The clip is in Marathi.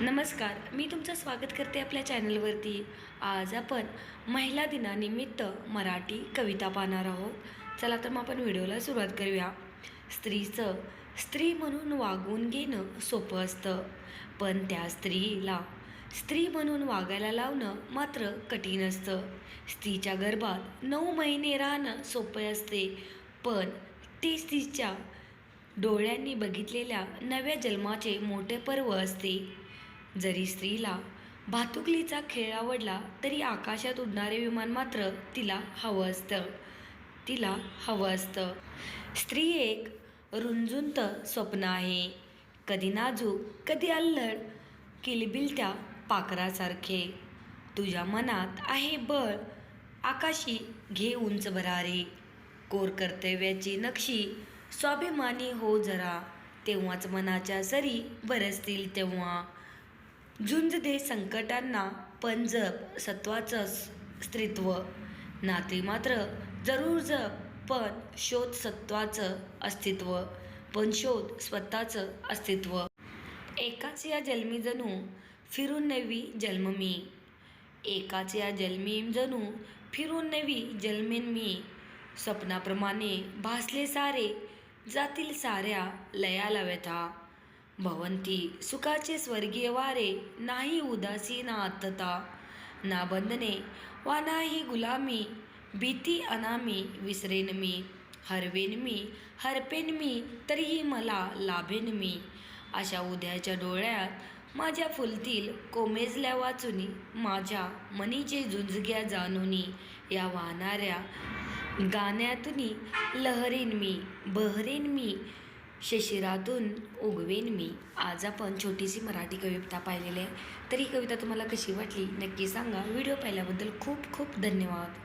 नमस्कार मी तुमचं स्वागत करते आपल्या चॅनलवरती. आज आपण महिला दिनानिमित्त मराठी कविता पाहणार आहोत. चला तर मग आपण व्हिडिओला सुरुवात करूया. स्त्रीचं स्त्री म्हणून वागून घेणं सोपं असतं पण त्या स्त्रीला स्त्री म्हणून वागायला लावणं मात्र कठीण असतं. स्त्रीच्या गर्भात नऊ महिने राहणं सोपे असते पण ती स्त्रीच्या डोळ्यांनी बघितलेल्या नव्या जन्माचे मोठे पर्व असते. जरी स्त्रीला भातुकलीचा खेळ आवडला तरी आकाशात उडणारे विमान मात्र तिला हवं असतं. तिला हवं असतं. स्त्री एक रुंजुंत स्वप्न आहे. कधी नाजूक कधी अल्लड किलबिलत्या पाखरासारखे तुझ्या मनात आहे बळ आकाशी घे उंच भरारे. कोर कर्तव्याची नक्षी स्वाभिमानी हो जरा. तेव्हाच मनाच्या सरी बरसतील तेव्हा. झुंज दे संकटांना पण जप सत्वाचं स्त्रीत्व. नाते मात्र जरूर जप पण शोध सत्वाचं अस्तित्व. पण शोध स्वतःचं अस्तित्व. एकाच या जन्मी जणू फिरून नवी जन्म मी एकाच या जन्मी जणू फिरून नवी जन्मेन मी स्वप्नाप्रमाणे भासले सारे जातील साऱ्या लयाला व्यथा भवंती सुखाचे स्वर्गीय वारे नाही उदासी ना आत्तता ना बंधने वा नाही गुलामी भीती अनामी विसरेन मी हरवेन मी हरपेन मी तरीही मला लाभेन मी. अशा उद्याच्या डोळ्यात माझ्या फुलतील कोमेजल्या वाचुनी माझ्या मनीचे झुंजग्या जाणुनी या वाहणाऱ्या गाण्यातून लहरीन मी बहरेन मी शिशिरातून उगवेन मी. आज आपण छोटीशी मराठी कविता पाहिलेली आहे. तर ही कविता तुम्हाला कशी वाटली नक्की सांगा. व्हिडिओ पाहिल्याबद्दल खूप खूप धन्यवाद.